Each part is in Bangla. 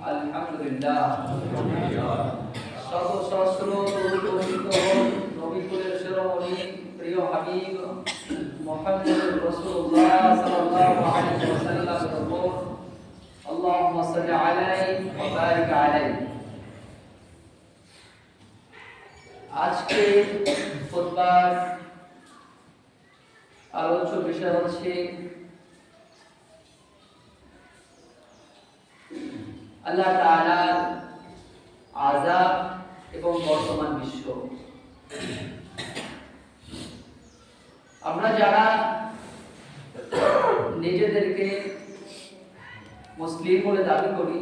আলহামদুলিল্লাহ। সর্বসহস্র নবীকুলের প্রিয় হাবিব মোহাম্মদ রাসূলুল্লাহ সাল্লাল্লাহু আজকে খুতবার আলোচ্য বিষয় হচ্ছে আল্লাহ তাআলার আযাব এবং বর্তমান বিশ্ব। আমরা যারা নিজেদেরকে মুসলিম বলে দাবি করি,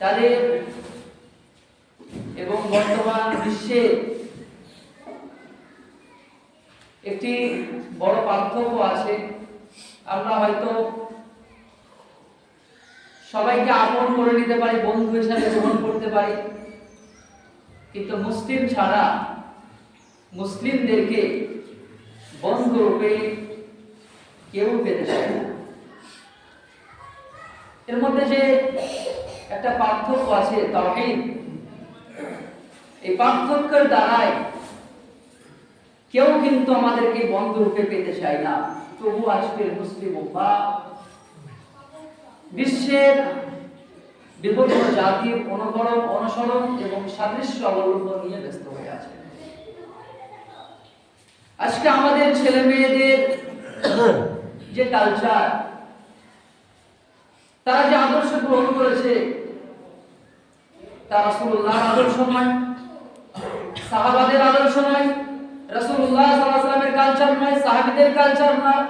তাদের এবং বর্তমান বিশ্বে একটি বড় পার্থক্য আছে। আমরা হয়তো সবাইকে আপন করে নিতে পারি বন্ধু হিসাবে গ্রহণ করতে পারি। কিন্তু মুসলিম ছাড়া মুসলিমদেরকে বন্ধু রূপে কেউ পেতে চায় না। এর মধ্যে যে একটা পার্থক্য আছে, তাওহীদ। এই পার্থক্যের দ্বারাই কেউ কিন্তু আমাদেরকে বন্ধু রূপে পেতে চায় না। তবু আজকের মুসলিম উম্মাহ বিশ্বের বিভিন্ন জাতির অনুকরণ, অনুসরণ এবং সাদৃশ্য অবলম্বন নিয়ে ব্যস্ত হয়ে আছে। আজকে আমাদের ছেলে মেয়েদের যে কালচার তারা যে আদর্শ গ্রহণ করেছে, তা রাসূলুল্লাহ আদর্শ নয়, সাহাবাদের আদর্শ নয়, রাসূলুল্লাহ সাল্লাল্লাহু আলাইহি ওয়াসাল্লামের কালচার নয়, সাহাবিদের কালচার নয়,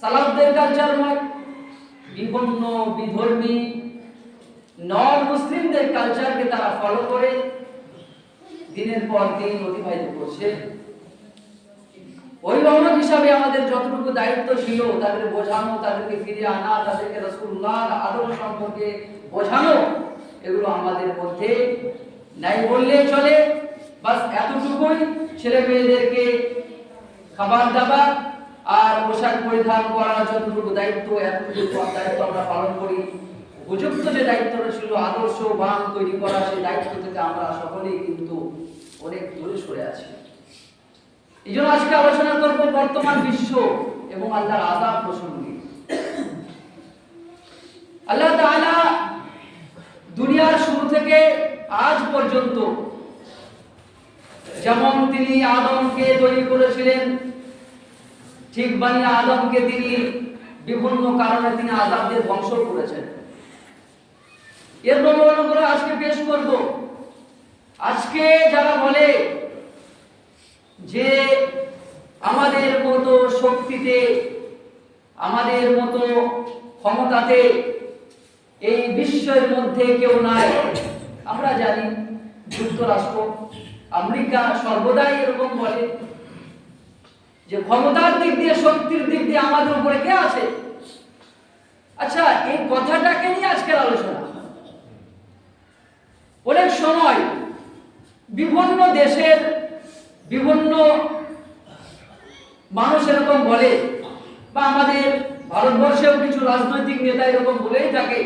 সালাফদের কালচার নয় বিভিন্ন, বিধর্মী নন মুসলিমদের কালচারকে তারা ফলো করে, দিনের পর দিন অতিবাহিত করছে। অভিভাবক হিসাবে আমাদের যতটুকু দায়িত্ব ছিল, তাদের বোঝানো, তাদেরকে ফিরে আনা, তাদেরকে রসুল্লাহ আদর্শ সম্পর্কে বোঝানো, এগুলো আমাদের মধ্যে নাই বললেই চলে। বাস এতটুকুই ছেলে মেয়েদেরকে খাবার দাবার পোশাক পরিধান করার যতটুকু দায়িত্ব, এতটুকু দায়িত্ব আমরা পালন করি। উপযুক্ত যে দায়িত্বটা ছিল আদর্শ বান তৈরি করা, সেই দায়িত্ব থেকে আমরা সকলেই কিন্তু অনেক দূরে সরে আছি। এই জন্য আজকে আলোচনা করব বর্তমান বিশ্ব এবং আল্লাহর আজাব প্রসঙ্গে। আল্লাহ তাআলা দুনিয়ার শুরু থেকে আজ পর্যন্ত যেমন তিনি আদমকে তৈরি করেছিলেন ঠিক বানি আদমকে তিনি বিভিন্ন কারণে তিনি আজাবদের ধ্বংস করেছেন। এর বর্ণনা করে আজকে পেশ করব। আজকে যারা বলে যে আমাদের মতো শক্তিতে, আমাদের মতো ক্ষমতাতে এই বিশ্বের মধ্যে কেউ নাই, আমরা জানি যুক্তরাষ্ট্র, আমেরিকা সর্বদাই এরকম বলে। যে ক্ষমতার দিক দিয়ে, শক্তির দিক দিয়ে আমাদের উপরে কে আছে? আচ্ছা এই কথাটাকে নিয়ে আজকের আলোচনা। অনেক সময় বিভিন্ন দেশের বিভিন্ন মানুষ এরকম বলে, বা আমাদের ভারতবর্ষেও কিছু রাজনৈতিক নেতা এরকম বলেই থাকে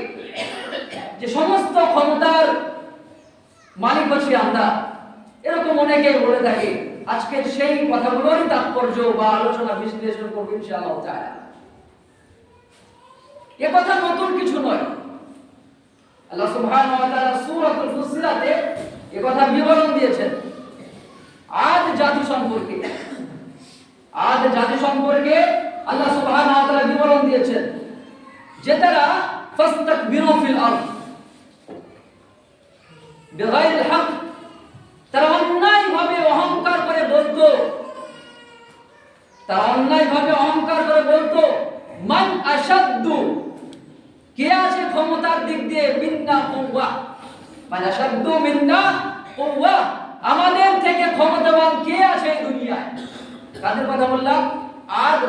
যে সমস্ত ক্ষমতার মালিক হচ্ছে আমরা। এরকম অনেকে বলে থাকে। আজকের সেই কথাগুলোরই তাৎপর্য বা আলোচনা বিশ্লেষণ করব ইনশাআল্লাহ তাআলা। এ কথা নতুন কিছু নয়। আল্লাহ সুবহানাহু ওয়া তাআলা সূরাতুল ফুসিলাতে এ কথা বিবরণ দিয়েছেন। আদ জাতি সম্পর্কে আদ জাতি সম্পর্কে আল্লাহ সুবহানাহু ওয়া তাআলা বিবরণ দিয়েছেন যে তারা ফাস্তাকবিরু ফিল আরদ। বিগাইরিল হক তারা অন্যায় ভাবে অহংকার করে বলতো। তারা অন্যায় ভাবে অহংকার করে বলতো মান আসাদ্দু কে আছে ক্ষমতার দিক দিয়ে? মিন্না কুওয়া। মানে আসাদ্দু মিন্না কুওয়া। আমাদের থেকে ক্ষমতাবান কে আছে দুনিয়ায়? কাদের কথা বললাম? আদ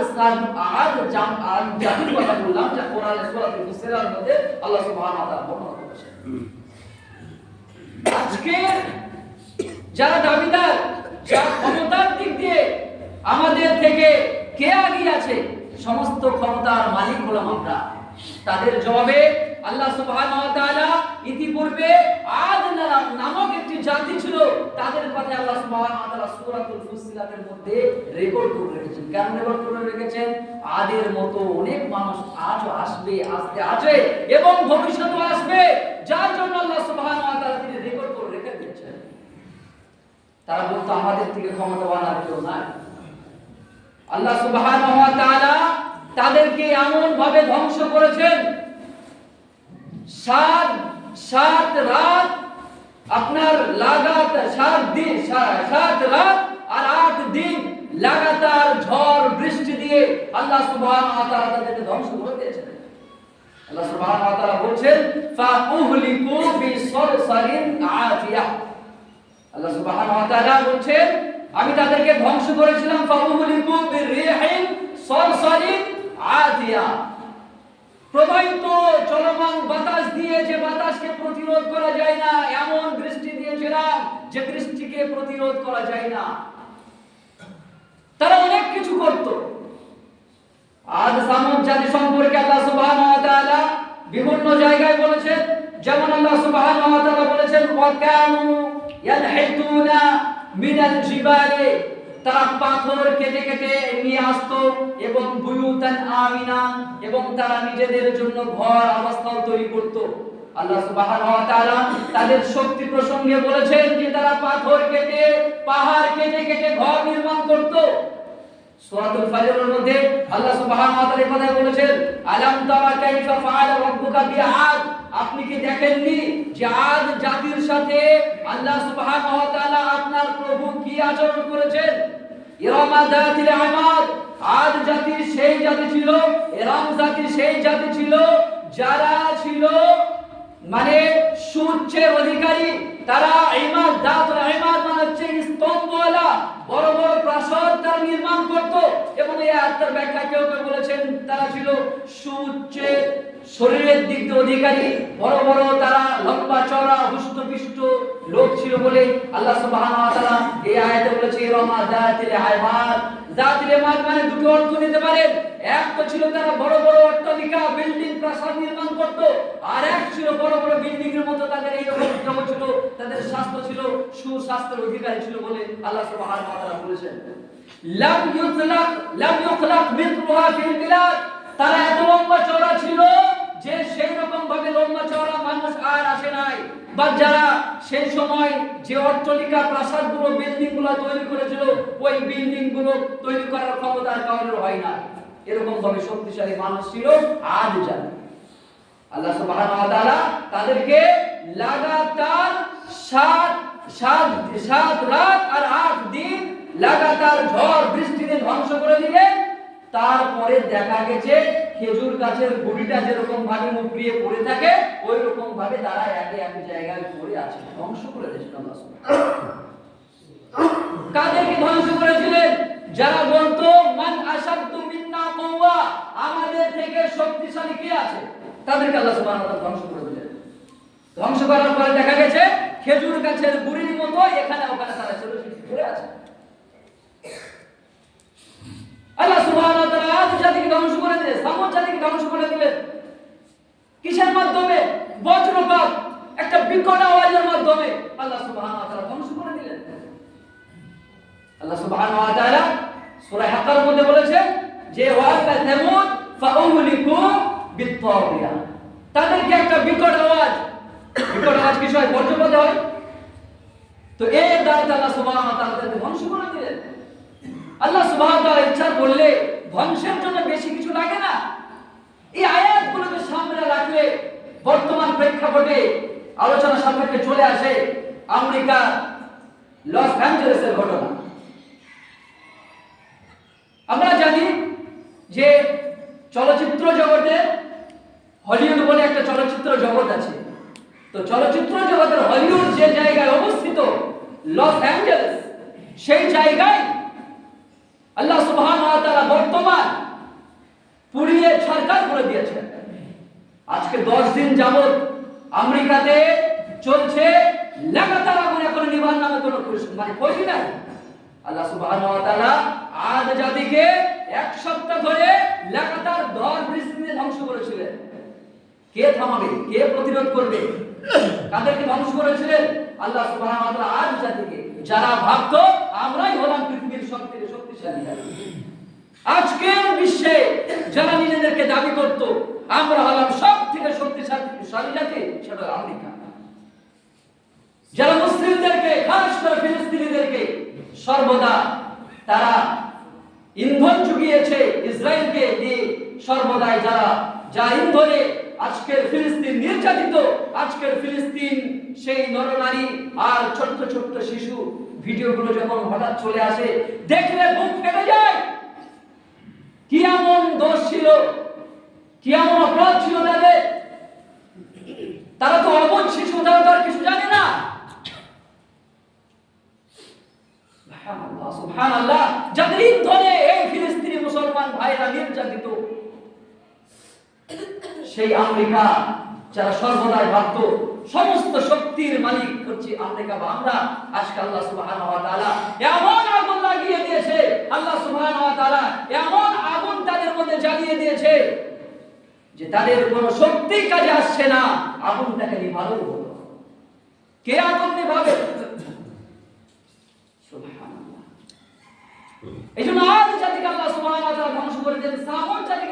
জাম জাতির কথা বললাম যা কোরআন সূরাতুল ফুসিলার মধ্যে আল্লাহ সুবহানাহু ওয়া তাআলা বর্ণনা করেছেন। আজকে যারা দাবিদার, যারা ক্ষমতার দিক দিয়ে আমাদের থেকে কে আগিয়ে আছে? সমস্ত ক্ষমতার মালিক হলাম আমরা। তাদের জবাবে আল্লাহ সুবহানাহু ওয়া ইতিপূর্বে আদ নামক একটি জাতি ছিল, তাদের কথা আল্লাহ সুবহানাহু ওয়া তাআলা ফুসিলাতের মধ্যে রেকর্ড করে রেখেছেন। কেন রেকর্ড করে রেখেছেন? আদের মতো অনেক মানুষ আজও আসবে, আসতে আছে এবং ভবিষ্যতেও আসবে। যার জন্য আল্লাহ তাআলা তিনি রেকর্ড তারা বলতো, আমাদের থেকে ক্ষমতাবান আর কেউ নাই। আল্লাহ ওয়া তাদেরকে এমন ভাবে ধ্বংস করেছেন, সাত সাত রাত আপনার লাগাত, সাত দিন সাত রাত আর আট দিন লাগাতার ঝড়, বৃষ্টি দিয়ে আল্লাহ ওয়া তাদেরকে ধ্বংস করে দিয়েছেন। আল্লাহ তাআলা বলছেন আল্লাহ সুবহানাহু ওয়া তাআলা বলছেন, আমি তাদেরকে ধ্বংস করেছিলাম, ফাউহলিকু বিরিহিন সরসারিন আতিয়া। প্রবাহিত চলমান বাতাস দিয়ে যে বাতাসকে প্রতিরোধ করা যায় না, এমন বৃষ্টি দিয়েছিলাম যে বৃষ্টিকে প্রতিরোধ করা যায় না। তারা অনেক কিছু করত। আজ সামুদ জাতি সম্পর্কে আল্লাহ সুবহানাহু ওয়া তাআলা বিভিন্ন জায়গায় বলেছেন, যেমন আল্লাহ সুবহানাহু ওয়া তাআলা বলেছেন, ওয়া কানু মিনাল জিবালে তারা পাথর কেটে কেটে নিয়ে আসতো এবং বুয়ুতান আমিনা এবং তারা নিজেদের জন্য ঘর, আবাসস্থল তৈরি করত। আল্লাহ সুবহানাহু ওয়া তাআলা তাদের শক্তি প্রসঙ্গে বলেছেন যে তারা পাথর কেটে, পাহাড় কেটে কেটে ঘর নির্মাণ করতো। সূরাতুল ফাজরের মধ্যে আল্লাহ সুবহানাহু ওয়া তাআলা কথা বলেছেন, আলাম তারা কাইফা ফাআলা রাব্বুকা বিআদ? আপনি কি দেখেননি যে আদ জাতির সাথে আল্লাহ সুবহানাহু ওয়া তাআলা আপনার প্রভু কি আচরণ করেছেন? ইরামা যাতিল আমাদ আদ জাতির সেই জাতি ছিল, ইরাম জাতির সেই জাতি ছিল, যারা ছিল মানে সূর্যের অধিকারী তারা ইমাদ দাত ইমাদ মানে হচ্ছে স্তম্ভওয়ালা, বড় বড় প্রাসাদ তার নির্মাণ করত এবং এই আত্মার ব্যাখ্যা কেউ কেউ বলেছেন, তারা ছিল সূর্যের শরীরের দিক দিয়ে অধিকারী, বড় বড় তারা লম্বা হুষ্ট পিষ্ট লোক ছিল বলে আল্লাহ সুবহানাহু ওয়া তাআলা এই আয়াতে বলেছে রমা দাতিল ইমাদ দাতিল ইমাদ মানে দুটো অর্থ নিতে পারেন এক তো ছিল তারা বড় বড় অট্টালিকা, বিল্ডিং, প্রাসাদ নির্মাণ করত। আর এক ছিল বড় বড় বিল্ডিং এর মতো, তাদের এই রকম জম ছিল, তাদের স্বাস্থ্য ছিল, সুস্বাস্থ্যের অধিকারী ছিল বলে আল্লাহ সুবহানাহু ওয়া তাআলা বলেছেন। লাম ইউখলাক লাম ইউখলাক মিথলুহা ফিল বিলাদ। তারা এত লম্বা চওড়া ছিল যে সেই রকম ভাবে লম্বা চওড়া মানুষ আর আসে নাই। বা যারা সেই সময় যে অট্টালিকা প্রাসাদগুলো বিল্ডিংগুলো তৈরি করেছিল, ওই বিল্ডিংগুলো তৈরি করার ক্ষমতা কারোর হয় না। এরকম ভাবে শক্তিশালী মানুষ ছিল আজ জানে। আল্লাহ তাদেরকে লাগাতার সাত সাত সাত রাত আর আট দিন লাগাতার ঝড় বৃষ্টিতে ধ্বংস করে দিলেন। তারপরে দেখা গেছে খেজুর গাছের গুড়িটা যেরকম ভাবে মুখড়িয়ে পড়ে থাকে ওই রকম ভাবে তারা একে এক জায়গায় পড়ে আছে। ধ্বংস করে দিয়েছিল কাদেরকে ধ্বংস করেছিলেন? যারা বলতো, মান আসাদু মিন্না কওয়া আমাদের থেকে শক্তিশালী কে আছে? তাদেরকে আল্লাহ সুবহানাহু ওয়া ধ্বংস করে দিলেন। ধ্বংস করার পরে দেখা গেছে, খেজুর গাছের গুড়ির মতো এখানে ওখানে তারা ছোট পড়ে আছে। আল্লাহ ওয়া তাআলা আদ জাতিকে ধ্বংস করে দিলেন, সামুদ জাতিকে ধ্বংস করে দিলেন। কিসের মাধ্যমে? বজ্রপাত, একটা বিকট আওয়াজের মাধ্যমে আল্লাহ ওয়া তাআলা ধ্বংস করে দিলেন। আল্লাহ ওয়া তাআলা সূরা হাক্কার মধ্যে বলেছেন যে ওয়াকা থামুদ ফাউহলিকু বিত্তাগিয়া তাদেরকে একটা বিকট আওয়াজ। বিকট আওয়াজ কিছু হয়? বজ্রপাত হয়। তো এর দ্বারা আল্লাহ সুবহানাহু ওয়া তাআলা ধ্বংস করে দিলেন। আল্লাহ ওয়া ইচ্ছা করলে ধ্বংসের জন্য বেশি কিছু লাগে না। এই আয়াতগুলোকে সামনে রাখলে বর্তমান প্রেক্ষাপটে আলোচনা সাপেক্ষে চলে আসে আমেরিকা, লস অ্যাঞ্জেলেসের ঘটনা। আমরা জানি যে চলচ্চিত্র জগতে হলিউড বলে একটা চলচ্চিত্র জগৎ আছে। তো চলচ্চিত্র জগতের হলিউড যে জায়গায় অবস্থিত, লস অ্যাঞ্জেলেস, সেই জায়গায় আল্লাহ তাআলা বর্তমান পুড়িয়ে ছারখার করে দিয়েছেন আজকে দশ দিন যাবত আমেরিকাতে চলছে, লাগাতার আগুন এখন নিবার নামে কোনো মানে খোঁজই নাই। আল্লাহ তাআলা আদ জাতিকে এক সপ্তাহ ধরে লাগাতার ঝড় বৃষ্টিতে ধ্বংস করেছিলেন। কে থামাবে? কে প্রতিরোধ করবে? কাদেরকে ধ্বংস করেছিলেন? আল্লাহ তাআলা আজ জাতিকে। যারা ভাবতো, আমরাই হলাম পৃথিবীর সবথেকে শক্তিশালী আজকের বিশ্বে যারা নিজেদেরকে দাবি করত, আমরা হলাম সব থেকে শক্তিশালী জাতি, সেটা আমেরিকা। যারা মুসলিমদেরকে, খাস করে ফিলিস্তিনিদেরকে সর্বদা তারা ইন্ধন চুকিয়েছে ইসরায়েলকে দিয়ে সর্বদাই যারা যা ইন্ধনে আজকের ফিলিস্তিন নির্যাতিত। আজকের ফিলিস্তিন সেই নরনারী আর ছোট্ট ছোট্ট শিশু ভিডিওগুলো যখন হঠাৎ চলে আসে, দেখলে বুক ফেটে যায়। কি এমন দোষ ছিল? কি এমন অপরাধ ছিল তাদের? তারা তো অবধ শিশু, তারা তো আর কিছু জানে না। যাদের ইন্ধনে এই ফিলিস্তিনি মুসলমান ভাইরা নির্যাতিত। সেই আমেরিকা যারা সর্বদাই ভাবত সমস্ত শক্তির মালিক হচ্ছে আমেরিকা বা আমরা। আজকে আল্লাহ সুবহানাহু এমন আগুন লাগিয়ে দিয়েছে, আল্লাহ সুবহানাহু এমন আগুন তাদের মধ্যে জ্বালিয়ে দিয়েছে যে তাদের কোনো শক্তি কাজে আসছে না। আগুনটাকে নিভালো হলো। কে আগুন নিভাবে? সুবহানাল্লাহ। এই জন্য জাতিকে আল্লাহ সুবহানাহু ওয়া তাআলা ধ্বংস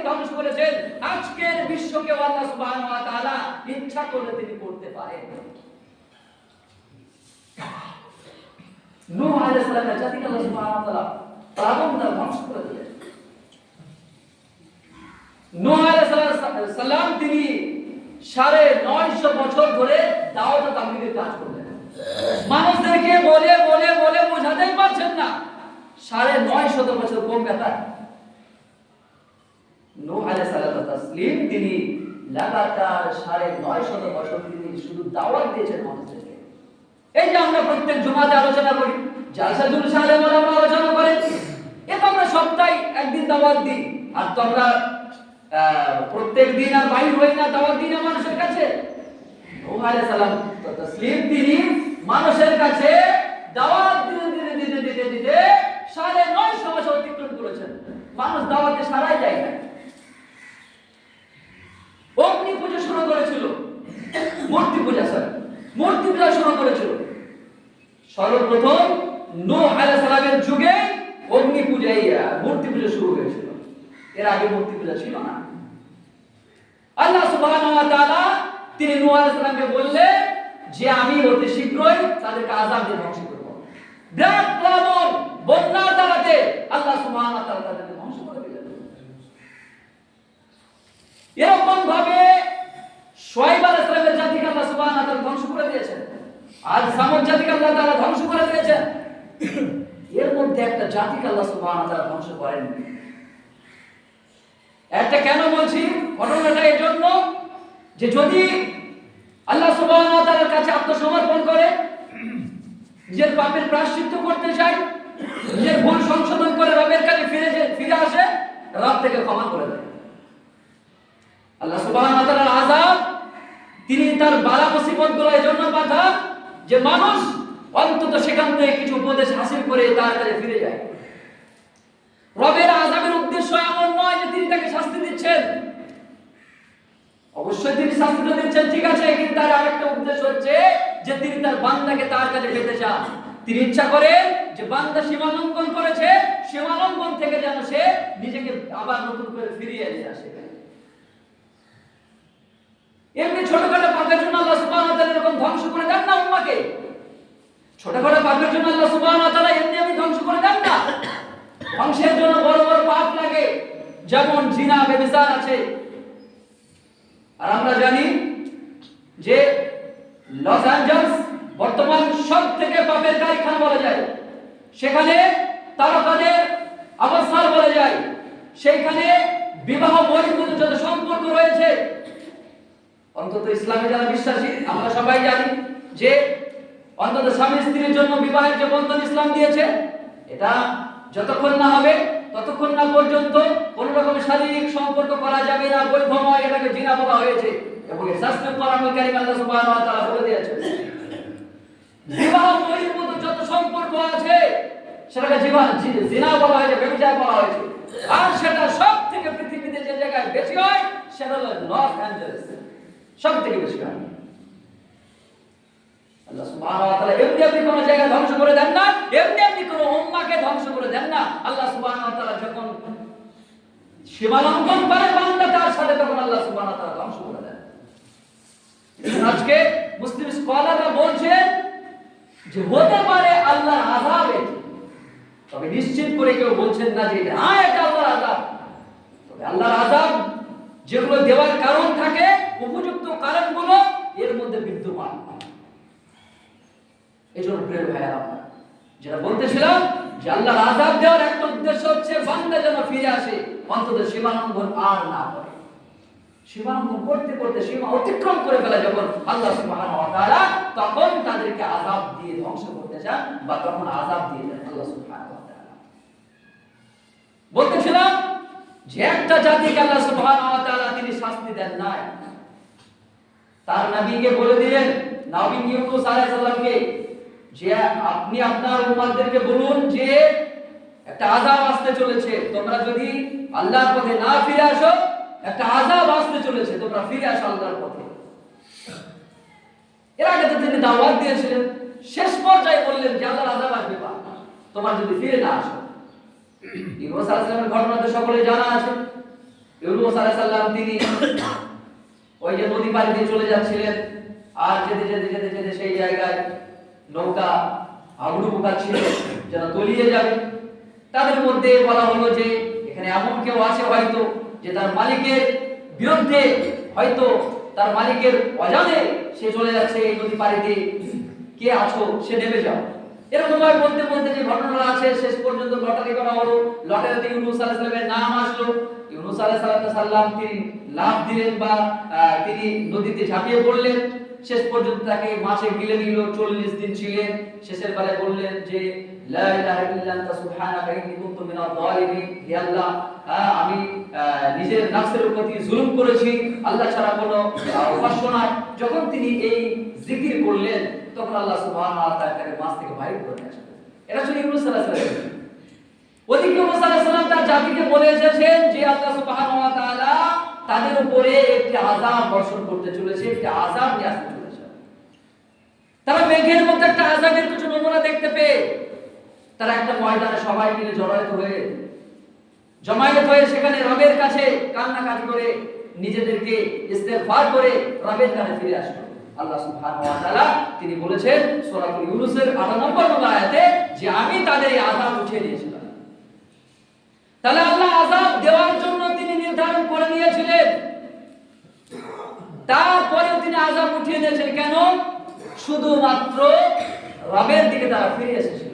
ধ্বংস করেছেন আজকের বিশ্বকে আল্লাহ সুবহানাহু ওয়া তাআলা ইচ্ছা তিনি করতে পারেন। নূহ আলাইহিস সালামের জাতিকে আল্লাহ সুবহানাহু ওয়া তাআলা ধ্বংস করে দিলেন। নূহ আলাইহিস সালাম তিনি সাড়ে নয়শো বছর ধরে দাওয়াত তাবলীগের কাজ করলেন। মানুষদেরকে বলে বলে বলে বোঝাতেই পারছেন না। সাড়ে নয় শত বছর কম নূহ আলাইহিস তিনি লাগাতার সাড়ে নয় শত বছর তিনি শুধু দাওয়াত দিয়েছেন মানুষদেরকে এই যে আমরা প্রত্যেক জুমাতে আলোচনা করি জালসা জুলসা আলে আমরা আলোচনা করেন, এ তো আমরা সপ্তাহে একদিন দাওয়াত দিই, আর তো আমরা প্রত্যেক দিন আর বাইর হই না দাওয়াত দিই না মানুষের কাছে। নূহ আলাইহিস সালাম তাসলিম, তিনি মানুষের কাছে দাওয়াত দিতে দিতে দিতে দিতে দিতে সাড়ে নয়শো বছর অতিক্রম করেছেন। মানুষ দাওয়াতে সারাই যায় না অগ্নি পূজা শুরু করেছিল। মূর্তি পূজা, স্যার। মূর্তি পূজা শুরু করেছিল। সর্বপ্রথম নো সালামের যুগে অগ্নি পূজা, এই মূর্তি পূজা শুরু হয়েছিল। এর আগে মূর্তি পূজা ছিল না। আল্লাহ ওয়া তিনি নূহ আলাইহিস সালামকে বললেন যে আমি অতি শীঘ্রই তাদেরকে আযাব দিয়ে ধ্বংস করব। বন্যার দ্বারাতে আল্লাহ সুবহানাহু ওয়া তাআলা তাদেরকে ধ্বংস করে দিলেন। এরকম ভাবে শোয়েব আলাইহিস সালামের জাতিকে আল্লাহ সুবহানাহু ওয়া তাআলা ধ্বংস করে দিয়েছেন। আজ সামুদ জাতিকে আল্লাহ তাআলা ধ্বংস করে দিয়েছেন। এর মধ্যে একটা জাতিকে আল্লাহ সুবহানাহু ওয়া তাআলা ধ্বংস করেন। একটা কেন বলছি? ঘটনাটা এই জন্য যে যদি আল্লাহ সুবহানাহু ওয়া তাআলার কাছে আত্মসমর্পণ করে, নিজের পাপের প্রায়শ্চিত্ত করতে চায় নিজের ভুল সংশোধন করে রবের কাছে ফিরে ফিরে আসে, রব থেকে ক্ষমা করে দেয়। আল্লাহ ওয়া তাআলার তিনি তার বালা মুসিবতগুলো এই জন্য পাঠান যে মানুষ অন্তত সেখান থেকে কিছু উপদেশ হাসিল করে তার কাছে ফিরে যায়। রবের আযাবের উদ্দেশ্য এমন নয় যে তিনি তাকে শাস্তি দিচ্ছেন। অবশ্যই তিনি শাস্তিটা দিচ্ছেন, ঠিক আছে, কিন্তু তার আরেকটা উদ্দেশ্য হচ্ছে যে তিনি তার বান্দাকে তার কাছে পেতে চান। তিনি ইচ্ছা করেন যে বান্দা সীমালঙ্ঘন করেছে, সীমালঙ্ঘন থেকে যেন সে নিজেকে আবার নতুন করে ফিরিয়ে নিয়ে আসে। এমনি ছোটখাটো পাপের জন্য আল্লাহ সুবহানাহু ওয়া তাআলা এরকম ধ্বংস করে দেন না উম্মাকে? ছোটখাটো পাপের জন্য আল্লাহ সুবহানাহু ওয়া তাআলা এমনি এমনি ধ্বংস করে দেন না? ধ্বংসের জন্য বড় বড় পাপ লাগে, যেমন জিনা ব্যভিচার আছে। আর আমরা জানি যে লস অ্যাঞ্জেলস বর্তমান সব থেকে পাপের কারখানা বলা যায়। সেখানে তারকাদের অবস্থান বলা যায়। সেইখানে বিবাহ বহির্ভূত যত সম্পর্ক রয়েছে, অন্তত ইসলামে যারা বিশ্বাসী, আমরা সবাই জানি যে অন্তত স্বামী স্ত্রীর জন্য বিবাহের যে বন্ধন ইসলাম দিয়েছে, এটা যতক্ষণ না হবে, ততক্ষণ না পর্যন্ত কোন রকমের শারীরিক সম্পর্ক করা যাবে না বৈধ নয় এটাকে জিনা বলা হয়েছে এবং এর শাস্তি কোরআনুল আল্লাহ সুবহানাহু ওয়া তাআলা বলে দিয়েছেন? বিবাহ বহির্ভূত যত সম্পর্ক আছে, সেটাকে জীবন জিনা বলা হয়েছে, ব্যভিচার বলা হয়েছে। আর সেটা সব থেকে পৃথিবীতে যে জায়গায় বেশি হয়, সেটা হলো লস অ্যাঞ্জেলেস। সব থেকে বেশি হয়। ধ্বংস করে দেন না আল্লাহ সুবহানাহু আল্লাহ ধ্বংস করে দেন। আজকে মুসলিম বলছে যে হতে পারে আল্লাহর আযাব, তবে নিশ্চিত করে কেউ বলছেন না যে এটা হ্যাঁ এটা আল্লাহর আযাব। তবে আল্লাহর আযাব যেগুলো দেওয়ার কারণ থাকে, উপযুক্ত কারণগুলো এর মধ্যে বিদ্যমান। এই জন্য প্রিয় ভাইয়া যেটা বলতেছিলাম যে আল্লাহর আযাব দেওয়ার একটা উদ্দেশ্য হচ্ছে বান্দা যেন ফিরে আসে, অন্তত সীমালঙ্ঘন আর না করে। সীমালঙ্ঘন করতে করতে সীমা অতিক্রম করে ফেলে যখন আল্লাহ সুবহানাহু ওয়া তাআলা তখন তাদেরকে আযাব দিয়ে ধ্বংস করতে চান বা তখন আযাব দিয়ে দেন আল্লাহ সুবহানাহু বলতেছিলাম, যে একটা জাতিকে আল্লাহ সুবহানাহু ওয়া তাআলা তিনি শাস্তি দেন নাই, তার নবীকে বলে দিলেন, নবী ইউনুস আলাইহিস যে আপনি আপনার উম্মতদেরকে বলুন যে একটা আযাব আসতে চলেছে, তোমরা যদি আল্লাহর পথে না ফিরে আসো একটা আযাব আসতে চলেছে, তোমরা ফিরে আসো আল্লাহর পথে। এর আগে তো তিনি দাওয়াত দিয়েছিলেন, শেষ পর্যায়ে বললেন যে, আল্লাহর আযাব আসবে তোমার যদি ফিরে না আসো। সালামের ঘটনা তো সকলে জানা আছে। সালাম, তিনি ওই যে নদী পাড়ি দিয়ে চলে যাচ্ছিলেন, আর যেতে যেতে যেতে যেতে সেই জায়গায় নৌকা আগুড়ু ছিল, যেন তলিয়ে যাবে। তাদের মধ্যে বলা হলো যে, এখানে এমন কেউ আছে হয়তো যে তার মালিকের বিরুদ্ধে হয়তো তার মালিকের অজানে সে চলে যাচ্ছে এই নদী পাড়িতে। কে আছো? সে নেমে যাও। এরকম ভাবে বলতে বলতে যে ঘটনাটা আছে, শেষ পর্যন্ত লটারি করা হলো। লটারিতে ইউনুস আলাইহিস নাম আসলো। ইউনুস আলাইহিস সালাম তিনি লাভ দিলেন বা তিনি নদীতে ঝাঁপিয়ে পড়লেন। শেষ পর্যন্ত তাকে মাছে গিলে নিল, চল্লিশ দিন ছিলেন। শেষের বেলায় বললেন যে আমি নিজের নফসের প্রতি জুলুম করেছি। আল্লাহ ছাড়া কোনো যখন তিনি এই জিকির করলেন, তখন আল্লাহ তাকে থেকে বাইর করে এটা ইউনুস ওদিকে তার জাতিকে বলে এসেছেন যে, আল্লাহ তাদের উপরে একটি আযাব বর্ষণ করতে চলেছে, একটি আযাব নিয়ে আসতে চলেছে। তারা মেঘের মধ্যে একটা আযাবের কিছু নমুনা দেখতে পেয়ে তারা একটা ময়দানে সবাই মিলে জড়ায়ত হয়ে, জমায়েত হয়ে সেখানে রবের কাছে কান্নাকাটি করে নিজেদেরকে ইস্তেগফার করে রবের কাছে ফিরে আসলো। আল্লাহ সুবহানাহু ওয়া তাআলা তিনি বলেছেন, সূরাতুল ইউনূসের 98 নম্বর আয়াতে যে আমি তাদের আযাব উঠিয়ে দিয়েছিলাম। তাহলে আল্লাহ আযাব দেওয়ার জন্য তিনি নির্ধারণ করে নিয়েছিলেন তারপরেও তিনি আযাব উঠিয়ে দিয়েছেন কেন শুধুমাত্র রবের দিকে তারা ফিরে এসেছিল।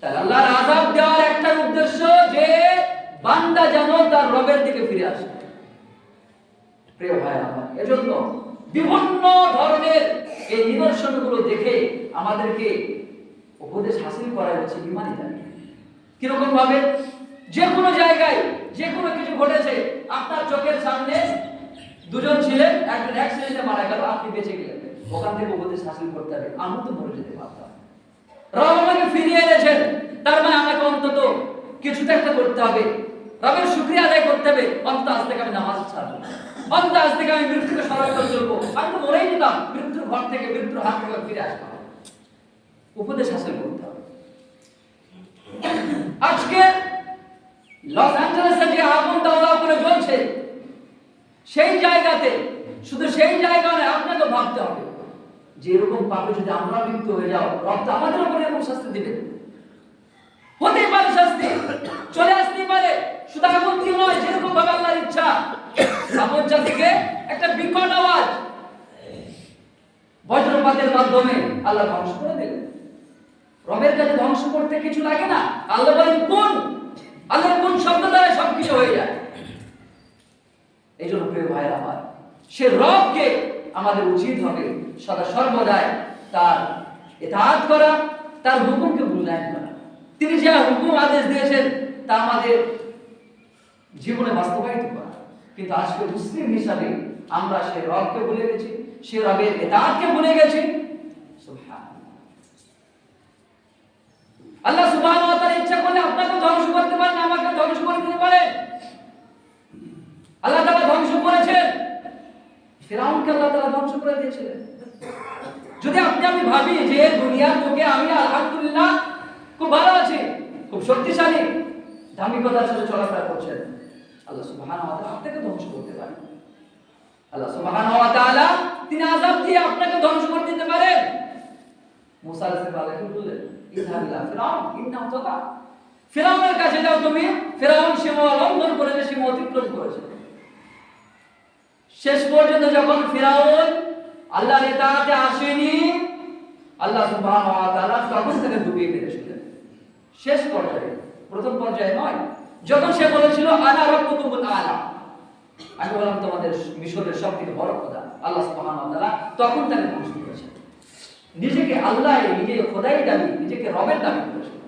তাহলে আল্লাহর আযাব দেওয়ার একটা উদ্দেশ্য যে বান্দা যেন তার রবের দিকে ফিরে আসে। প্রিয় ভাই আমার এজন্য বিভিন্ন ধরনের এই নিদর্শনগুলো দেখে আমাদেরকে উপদেশ হাসিল করা হচ্ছে ইমানি জানি কীরকম ভাবে যে কোনো জায়গায় যে কোনো কিছু ঘটেছে, আপনার চোখের সামনে দুজন ছিলেন, একজন অ্যাক্সিডেন্টে মারা গেল, আপনি বেঁচে গেলেন। ওখান থেকে উপদেশ হাসিল করতে হবে। আমি তো মরে যেতে পারতাম। রব আমাকে ফিরিয়ে এনেছেন। তার মানে আমাকে অন্তত কিছু একটা করতে হবে। রবের শুক্রিয়া আদায় করতে হবে। অন্তত আজ থেকে আমি নামাজ ছাড়বো। অন্তত আজ থেকে আমি মৃত্যুকে স্মরণ করে চলবো। আমি তো মরেই যেতাম। মৃত্যুর ঘর থেকে, মৃত্যুর হাত থেকে ফিরে আসতাম। উপদেশ হাসিল করতে হবে। আজকে লস অ্যাঞ্জেলেসে যে আগুন দাওয়া করে জ্বলছে, সেই জায়গাতে, শুধু সেই জায়গা নয়, আপনাকে ভাবতে হবে। যে এরকম পাপে যদি আমরা লিপ্ত হয়ে যাও, রব আমাদের উপরে এরকম শাস্তি দিবে হতেই পারে শাস্তি, চলে আসতেই পারে। শুধু নয়, যেরকম ভাবে আল্লাহর ইচ্ছা। সামজ্জা থেকে একটা বিকট আওয়াজ বজ্রপাতের মাধ্যমে আল্লাহ ধ্বংস করে দিলেন। রবের কাছে ধ্বংস করতে কিছু লাগে না। আল্লাহ বলেন, কোন? আল্লাহর কোন শব্দ দ্বারা সবকিছু হয়ে যায়? এই জন্য প্রিয় ভাইয়ের আমার, সে রবকে আমাদের উচিত হবে সদা সর্বদাই তার এতাহাত করা, তার হুকুমকে মূল্যায়ন করা। তিনি যে হুকুম আদেশ দিয়েছেন, তা আমাদের জীবনে বাস্তবায়িত করা। কিন্তু আজকে মুসলিম হিসাবে আমরা সে রবকে ভুলে গেছি সে রবের এতাহাতকে ভুলে গেছি। আল্লাহ তাআলা ইচ্ছা করলে আপনাকে ধ্বংস করতে পারেন, আমাকে ধ্বংস করে দিতে পারেন। আল্লাহ তাআলা ধ্বংস করেছেন। ফেরাউনকে আল্লাহ তাআলা ধ্বংস করে দিয়েছিলেন। যদি আপনি, আমি ভাবি যে দুনিয়ার বুকে আমি আলহামদুলিল্লাহ খুব ভালো আছি, খুব শক্তিশালী। ধার্মিকতার সাথে চলাফেরা করছেন। আল্লাহ সুবহানাহু ওয়া আপনাকে ধ্বংস করতে পারেন আল্লাহ তাআলা তিনি আযাব দিয়ে আপনাকে ধ্বংস করে দিতে পারেন মুসা আলাইহিস বললেন ইলা ফিরাউন ইন্নাহু তাগা ফিরাউনের কাছে যাও তুমি। ফিরাউন সীমা লঙ্ঘন করেছে, সীমা অতিক্রম করেছে। শেষ পর্যন্ত যখন ফিরাউন আল্লাহ ইতাআতে আসেনি, আল্লাহ তাআলা তখন তাকে ডুবিয়ে মেরেছিলেন শেষ পর্যায়ে, প্রথম পর্যায়ে নয়, যখন সে বলেছিল, আনা রাব্বুকুমুল আলা আমি বললাম, তোমাদের মিশরের সবথেকে বড় খোদা, আল্লাহ সুবহানাহু ওয়া তাআলা তখন তাকে ধ্বংস করেছেন নিজেকে আল্লাহ নিজে খোদাই দাবি, নিজেকে রবের দাবি করেছেন।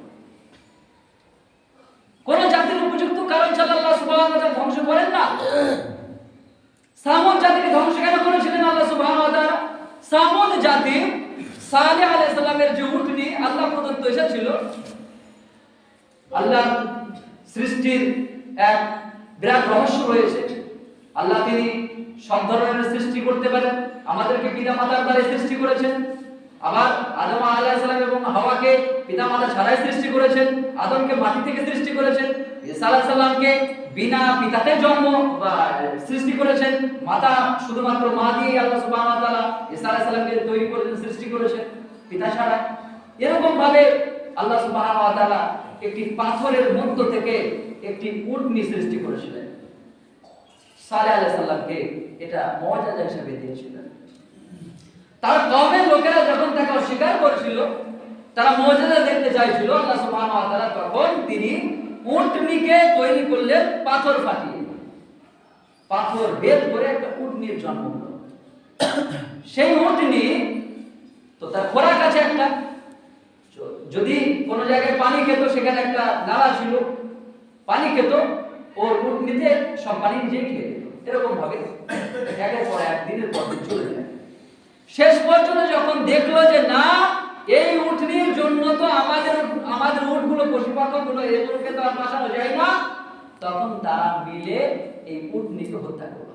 কোন জাতির উপযুক্ত কারণ ছাড়া আল্লাহ তাআলা ধ্বংস করেন না। সামুদ জাতিকে ধ্বংস কেন করেছিলেন আল্লাহ তাআলা? সামুদ জাতি সালেহ আলাইহিস সালামের যে উটনি আল্লাহ প্রদত্ত এসেছিল আল্লাহ সৃষ্টির এক বিরাট রহস্য রয়েছে। আল্লাহ তিনি সব ধরনের সৃষ্টি করতে পারেন, আমাদেরকে পিতা মাতার দ্বারা সৃষ্টি করেছেন। আবার আদম আলাইহিস সালাম এবং হাওয়াকে পিতা মাতা ছাড়াই সৃষ্টি করেছেন, আদমকে মাটি থেকে সৃষ্টি করেছেন। সালামকে বিনা পিতাতে জন্ম সৃষ্টি করেছেন। মাতা শুধুমাত্র মা দিয়ে আল্লাহ সুবহানাহু ওয়া তাআলা ঈসা সালামকে তৈরি করেছেন সৃষ্টি করেছেন, পিতা ছাড়া। এরকম ভাবে আল্লাহ ওয়া একটি পাথরের মধ্য থেকে একটি উটনি সৃষ্টি করেছিলেন। সালেহ আলাইহিস সালামকে এটা মর্যাদা হিসেবে দিয়েছিলেন। তার কওমের লোকেরা যখন তাকে অস্বীকার করেছিল, তারা মর্যাদা দেখতে চাইছিল আল্লাহ ওয়া তখন তিনি উটনিকে তৈরি করলেন পাথর ফাটিয়ে পাথর বের করে একটা উটনির জন্ম হলো। সেই উটনি তো তার খোরাক আছে একটা। যদি কোনো জায়গায় পানি খেত, সেখানে একটা নালা ছিল। পানি খেত, ওর উটনিতে সব পানি নিজেই খেয়ে দিত এরকম ভাবে একের পর এক দিনের পর চলে যায়। শেষ পর্যন্ত যখন দেখল যে না এই উটনির জন্য তো আমাদের আমাদের উটগুলো পশুপাখি গুলো এগুলোকে তো আর বাঁচানো যায় না। তখন তারা মিলে এই উটনিকে হত্যা করল।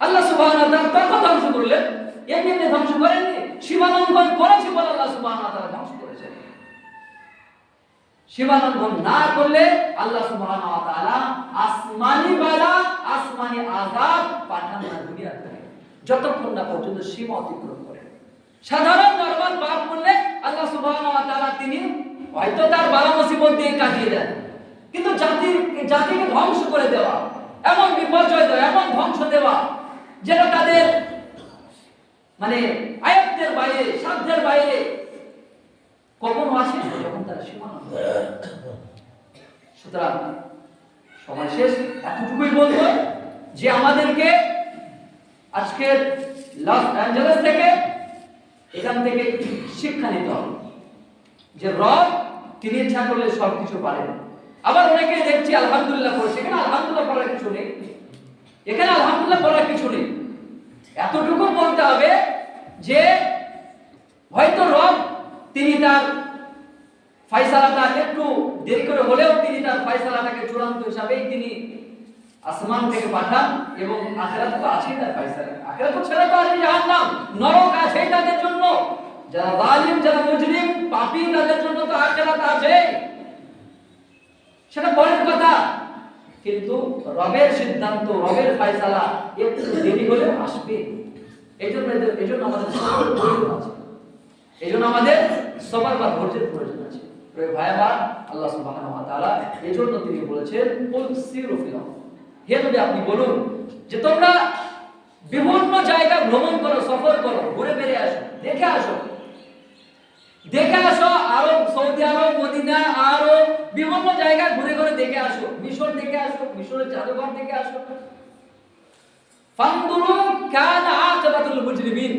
আল্লাহ তাআলা তখন ধ্বংস করলেন। এমনি ধ্বংস করেননি সীমালঙ্ঘন করেছে বলে আল্লাহ তাআলা ধ্বংস সীমালঙ্ঘন না করলে আল্লাহ তাআলা আসমানি বালা, আসমানি আযাব পাঠান না দুনিয়াতে। যতক্ষণ না পর্যন্ত সীমা অতিক্রম করে সাধারণ নর্মাল পাপ করলে আল্লাহ সুবাহ তিনি হয়তো তার বালা মুসিবত দিয়ে কাটিয়ে দেন কিন্তু জাতির জাতিকে ধ্বংস করে দেওয়া এমন বিপর্যয় দেওয়া এমন ধ্বংস দেওয়া যেটা তাদের মানে আয়ত্তের বাইরে সাধ্যের বাইরে কখনো আসে না যখন তারা সীমা লঙ্ঘন করে। সুতরাং সময় শেষ এতটুকুই বলব যে আমাদেরকে আজকের লস অ্যাঞ্জেলেস থেকে এখান থেকে শিক্ষা নিতে হবে যে রব, তিনি ইচ্ছা করলে সব কিছু পারেন। আবার অনেকে দেখছি আলহামদুলিল্লাহ করেছে এখানে আলহামদুলিল্লাহ বলার কিছু নেই। এখানে আলহামদুলিল্লাহ করার কিছু নেই। এতটুকু বলতে হবে যে, হয়তো রব, তিনি তার ফাইসালাটা একটু দেরি করে হলেও তিনি তার ফাইসালাটাকে চূড়ান্ত হিসাবেই তিনি আসমান থেকে পাঠান এবং আখেরাত তো আছেই তার ফাইসালা আখেরাত তো ছেড়ে তো আসবে জাহান্নাম। নরক আছেই তাদের জন্য। যারা জালিম, যারা মুজরিম পাপী তাদের জন্য তো আখেরাত আছে। সেটা পরের কথা। কিন্তু রবের সিদ্ধান্ত, রবের ফায়সালা একটু দেরি হলেও আসবে। এই জন্য এই জন্য আমাদের সবার প্রয়োজন আছে। এই জন্য আমাদের সবার বা ধৈর্যের প্রয়োজন আছে। ভাইয়া আল্লাহ সুবহানাহু ওয়া এই জন্য তিনি বলেছেন, কুল সিরু হে নবী, আপনি বলুন যে তোমরা বিভিন্ন জায়গা ভ্রমণ করো, সফর করো, ঘুরে বেরিয়ে আসো, দেখে আসো। দেখে আসো আরব সৌদি আরব, মদিনা, আরও বিভিন্ন জায়গায় ঘুরে ঘুরে দেখে আসো। মিশর দেখে আসো, মিশরের জাদুঘর দেখে আসো। ফানদুরু কানা আকিবাতুল মুজরিমিন।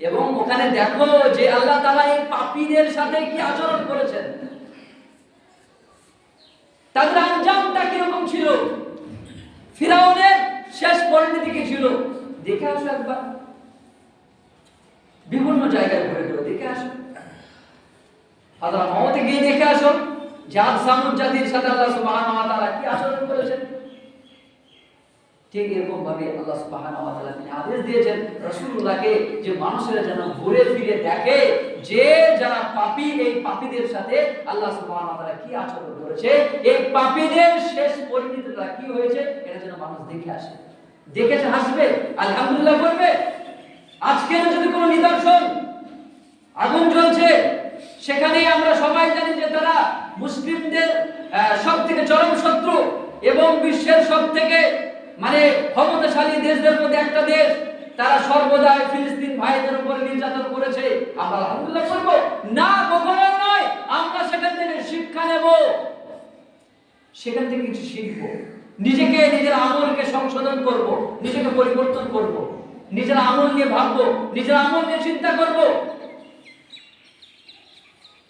এবং ওখানে দেখো যে আল্লাহ তাআলা এই পাপীদের সাথে কি আচরণ করেছেন। তাদের আঞ্জামটা কীরকম ছিল? ফিরাউনের শেষ পরিণতি কি ছিল? দেখে আসো একবার। বিভিন্ন জায়গায় ঘুরে ঘুরে দেখে আসো। হাজরা মমতে গিয়ে দেখে আসো জাত সামুদ জাতির সাথে আল্লাহ সুবহানাহু ওয়া তাআলা কি আচরণ করেছেন। ঠিক এরকম ভাবে আল্লাহ তাআলা তিনি আদেশ দিয়েছেন, রাসূলুল্লাহকে যে মানুষেরা যেন ঘুরে ফিরে দেখে, যে যারা পাপী, এই পাপীদের সাথে আল্লাহ সুবহানাহু ওয়া তাআলা কি আচরণ করেছে, এই পাপীদের শেষ পরিণতিটা কি হয়েছে, এটা যেন মানুষ দেখে আসে। দেখেছে, হাসবে, আলহামদুলিল্লাহ বলবে আজকের যদি কোনো নিদর্শন, আগুন জ্বলছে সেখানে আমরা সবাই জানি যে তারা মুসলিমদের সব থেকে চরম শত্রু এবং বিশ্বের সব থেকে মানে ক্ষমতাশালী দেশদের মধ্যে একটা দেশ। তারা সর্বদাই ফিলিস্তিন ভাইদের উপর নির্যাতন করেছে। আমরা আলহামদুলিল্লাহ করব। না কখনো নয়, আমরা সেখান থেকে শিক্ষা নেব। সেখান থেকে কিছু শিখব। নিজেকে, নিজের আমলকে সংশোধন করব, নিজেকে পরিবর্তন করব। নিজের আমল নিয়ে ভাববো, নিজের আমল নিয়ে চিন্তা করব।